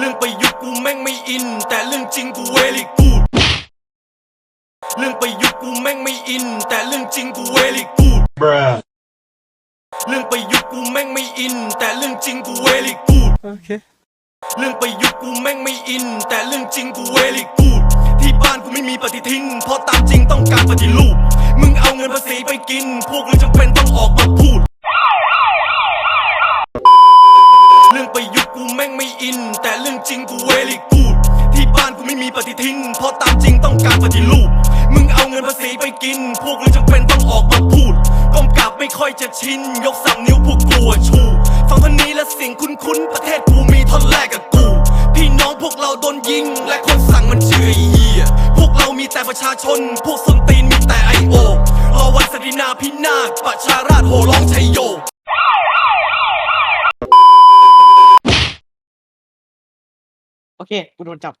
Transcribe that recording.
เรื่องประยุทธ์กูแม่งไม่อิน แต่เรื่องจริงกูเวลิกูดเรื่องประยุทธ์กูแม่งไม่อิน แต่เรื่องจริงกูเวลิกูด Bruh. เรื่องประยุทธ์กูแม่งไม่อิน แต่เรื่องจริงกูเวลิกูดโอเคเรื่องประยุทธ์กูแม่งไม่อิน แต่เรื่องจริงกูเวลิกูดที่บ้านกูไม่มีปฏิทินเพราะตามจริงต้องการปฏิรูปมึงเอาเงินภาษีไปกิน พวกมึงจำเป็นต้องออกมาพูด แต่เรื่องจริงกูเวลิกูดที่บ้านกูไม่มีปฏิทินเพราะตามจริงต้องการปฏิรูปมึงเอาเงินภาษีไปกิน พวกมึงจำเป็นต้องออกมาพูดก้มกราบไม่ค่อยจะชิน ยกสามนิ้วพวกกูชูฟังพันนี้และเสียงคุ้นๆประเทศกูมีท่อนแรกกับกู พี่น้องพวกเราโดนยิง และคนสั่งมันเชื่อเหี้ยพวกเรามีแต่ประชาชน พวกสนตีนมีแต่ไอโอรอวันสตรีนาพินาศประชาราษฎร์โหร้องชัยโย โอเค กูโดนจับ